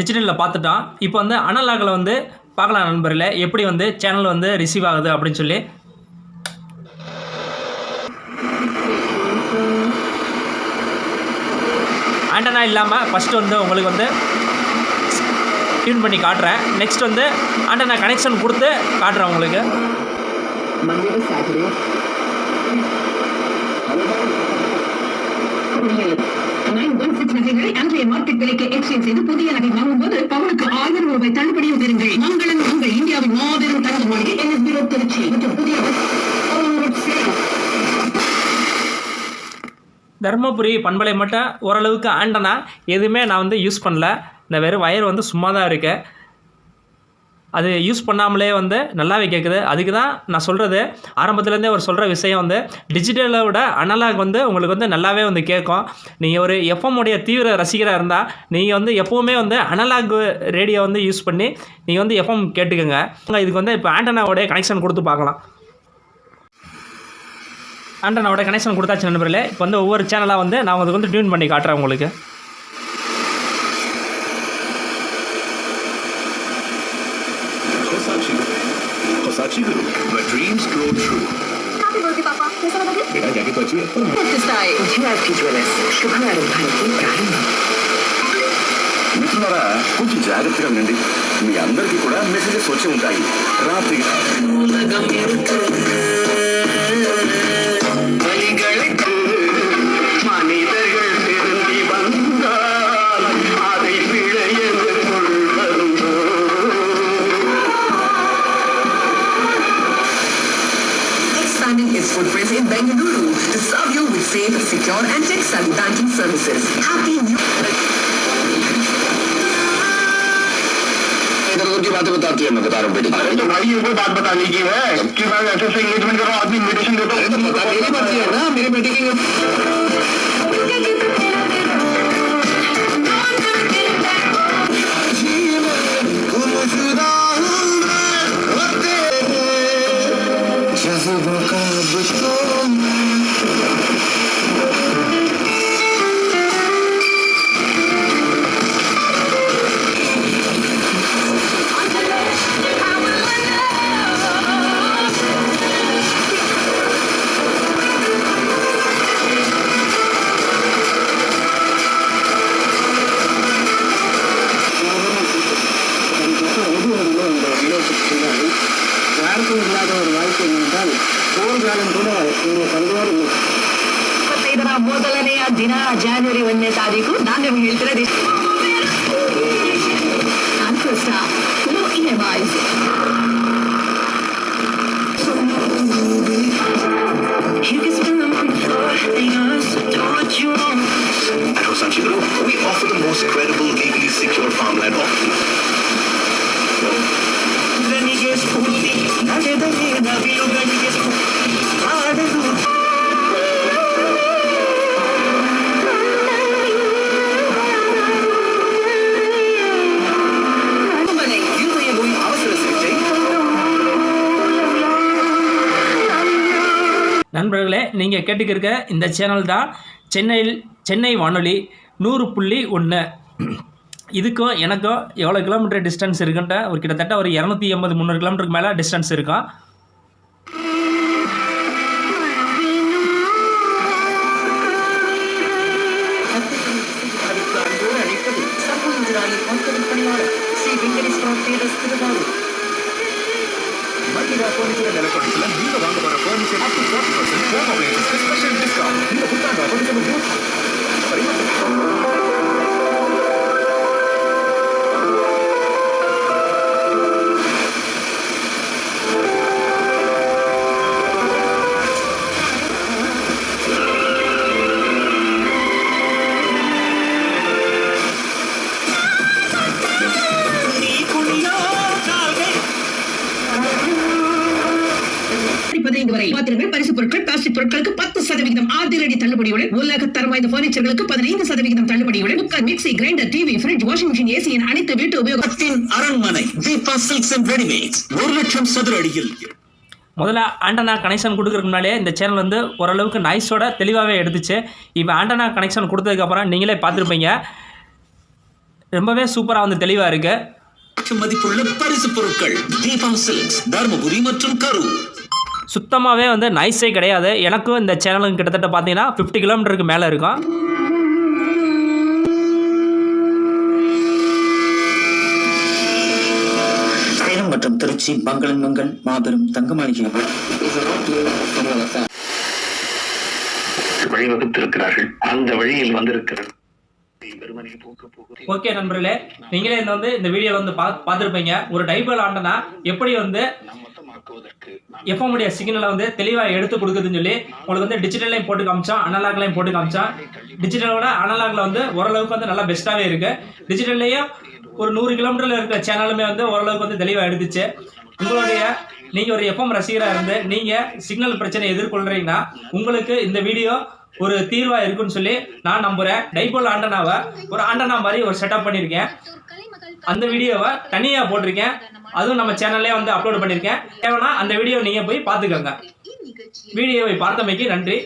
டிஜிட்டலில் பார்த்துட்டோம் இப்போ வந்து அனலாகில் வந்து பார்க்கலாம் நண்பர்களே எப்படி வந்து சேனல் வந்து ரிசீவ் ஆகுது அப்படின்னு சொல்லி. ஆண்டனா இல்லாமல் ஃபஸ்ட்டு வந்து உங்களுக்கு வந்து டியூன் பண்ணி காட்டுறேன். நெக்ஸ்ட் வந்து ஆண்டனா கனெக்ஷன் கொடுத்து காட்டுறேன் உங்களுக்கு. மார்க்கெட் விலைக்கு எக்ஸ்சேஞ்ச் செய்து புதிய நகை வாங்கும்போது பவுனுக்கு ஆயிரம் ரூபாய் தள்ளுபடியும் பெறுங்கள் மங்களம் உங்கள் இந்தியாவின் மாபெரும் தங்க மாளிகை என்எஸ்பி ரோட் திருச்சி மற்றும் புதிய பஸ் தருமபுரி பண்பலை மட்டும் ஓரளவுக்கு ஆண்டனா எதுவுமே நான் வந்து யூஸ் பண்ணல. இந்த வெறும் வயர் வந்து சும்மா தான் இருக்கு. அது யூஸ் பண்ணாமலே வந்து நல்லாவே கேட்குது அதுக்கு தான் நான் சொல்கிறது ஆரம்பத்துலேருந்தே அவர் சொல்கிற விஷயம் வந்து டிஜிட்டலை விட அனலாக் வந்து உங்களுக்கு வந்து நல்லாவே வந்து கேட்கும் நீங்கள் ஒரு எஃப்எம் உடைய தீவிர ரசிகராக இருந்தால் நீங்கள் வந்து எப்போவுமே வந்து அனலாக் ரேடியோ வந்து யூஸ் பண்ணி நீங்கள் வந்து எஃப்எம் கேட்டுக்கோங்க. இதுக்கு வந்து இப்போ ஆண்டனாவோடைய கனெக்ஷன் கொடுத்து பார்க்கலாம். ஆண்டனாவோட கனெக்ஷன் கொடுத்தாச்சு நண்பர்களே. இப்போ வந்து ஒவ்வொரு சேனலாக வந்து நான் அதுக்கு வந்து டியூன் பண்ணி காட்டுறேன் உங்களுக்கு. कैसा लगा बेटा जाके तो अच्छी है స్థాయి జిఆర్పి జ్యువెలర్స్ శుభారంభానికి ప్రారంభం మిత్రులారా కొంచెం జాగ్రత్తగా ఉండండి మీ అందరికీ కూడా మెసేజెస్ వచ్చి ఉంటాయి రాత్రి secure and tech-savvy banking services. Happy New इधर की बातें बताती है मैं बता रहा हूँ बेटी। अरे तो भाई ये कोई बात बताने की है? कि भाई ऐसे से एंगेजमेंट करो आदमी इन्विटेशन देता है। तो बता मेरी बात है ना मेरे बेटी की ಇಪ್ಪತ್ತೈದರ ಮೊದಲನೆಯ ದಿನ ಜಾನ್ವರಿ ಒಂದನೇ ತಾರೀಕು ನಾನು ನಿಮ್ಗೆ ಹೇಳ್ತಿರೋದು You can spend them for things what you want. At Hosanchi Group, we offer the most credible, legally secure farmland option. Then he gets நண்பர்களே நீங்கள் கேட்டுக்கிருக்க இந்த சேனல் தான் சென்னையில் சென்னை வானொலி நூறு புள்ளி ஒன்று இதுக்கும் எனக்கும் எவ்வளோ கிலோமீட்டர் டிஸ்டன்ஸ் இருக்குன்ட்டு ஒரு கிட்டத்தட்ட ஒரு இரநூத்தி எண்பது முந்நூறு கிலோமீட்டருக்கு மேலே டிஸ்டன்ஸ் இருக்கும் மல்லிகா பர்னிச்சர் எலக்ட்ரானிக்ஸ்ல நீங்க வாங்க வர furniture up to 40% home அப்ளையன்சஸ்க்கு special discount இந்த புத்தாண்டு பர்னிச்சர் பாத்திரங்கள் பரிசு பொருட்கள் பிளாஸ்டிக் பொருட்களுக்கு பத்து சதவிகிதம் அதிரடி தள்ளுபடியுடன் உலக தரம் வாய்ந்த பர்னிச்சர்களுக்கு பதினைந்து சதவிகிதம் தள்ளுபடியுடன் cooker mixie grinder TV fridge washing machine AC என அனைத்து வீட்டு உபயோகத்தின் அரண்மனை தீபா சில்க்ஸ் அண்ட் ரெடிமேட்ஸ் ஒரு லட்சம் சதுர அடியில். முதல்ல ஆண்டனா கனெக்ஷன் கொடுக்கறதுக்கு முன்னாலே இந்த சேனல் வந்து ஓரளவுக்கு நாய்ஸோட தெளிவாகவே எடுத்துச்சு. இப்போ ஆண்டனா கனெக்ஷன் கொடுத்ததுக்கப்புறம் நீங்களே பார்த்துருப்பீங்க. ரொம்பவே சூப்பராக வந்து தெளிவாக இருக்குது மதிப்புள்ள பரிசு பொருட்கள் தீபா சில்க்ஸ் தர்மபுரி மற்றும் கரூர். சுத்தமாகவே வந்து நைஸே கிடையாது. எனக்கும் இந்த சேனலுக்கு கிட்டத்தட்ட பார்த்தீங்கன்னா ஃபிஃப்டி கிலோமீட்டருக்கு மேலே இருக்கும். சேலம் மற்றும் திருச்சி மங்களன் மங்கள் மாபெரும் தங்க மாளிகை வழிவகுத்திருக்கிறார்கள். அந்த வழியில் போக்கு ஓகே நண்பர்களே நீங்களே இந்த வந்து இந்த வீடியோவில் வந்து பார்த்துருப்பீங்க. ஒரு டைபல் ஆண்டனா எப்படி வந்து மொத்தமாக்குவதற்கு எஃப்எம் உடைய சிக்னலை வந்து தெளிவாக எடுத்து கொடுக்குதுன்னு சொல்லி உங்களுக்கு வந்து டிஜிட்டல்லையும் போட்டு காமிச்சோம் அனலாக்லையும் போட்டு காமிச்சோம் டிஜிட்டலோட அனலாக்ல வந்து ஓரளவுக்கு வந்து நல்லா பெஸ்ட்டாகவே இருக்கு. டிஜிட்டல்லையும் ஒரு நூறு கிலோமீட்டரில் இருக்கிற சேனலுமே வந்து ஓரளவுக்கு வந்து தெளிவாக எடுத்துச்சு. உங்களுடைய நீங்கள் ஒரு எஃப்எம் ரசிகராக இருந்து நீங்கள் சிக்னல் பிரச்சனை எதிர்கொள்கிறீங்கன்னா உங்களுக்கு இந்த வீடியோ ஒரு தீர்வாக இருக்குன்னு சொல்லி நான் நம்புகிறேன் டைபோல் ஆண்டனாவை ஒரு ஆண்டனா மாதிரி ஒரு செட்டப் பண்ணியிருக்கேன் அந்த வீடியோவை தனியாக போட்டிருக்கேன். அதுவும் நம்ம சேனல்லே வந்து அப்லோட் பண்ணியிருக்கேன் தேவைன்னா அந்த வீடியோ நீங்கள் போய் பார்த்துக்கோங்க. வீடியோவை பார்த்தமைக்கு நன்றி.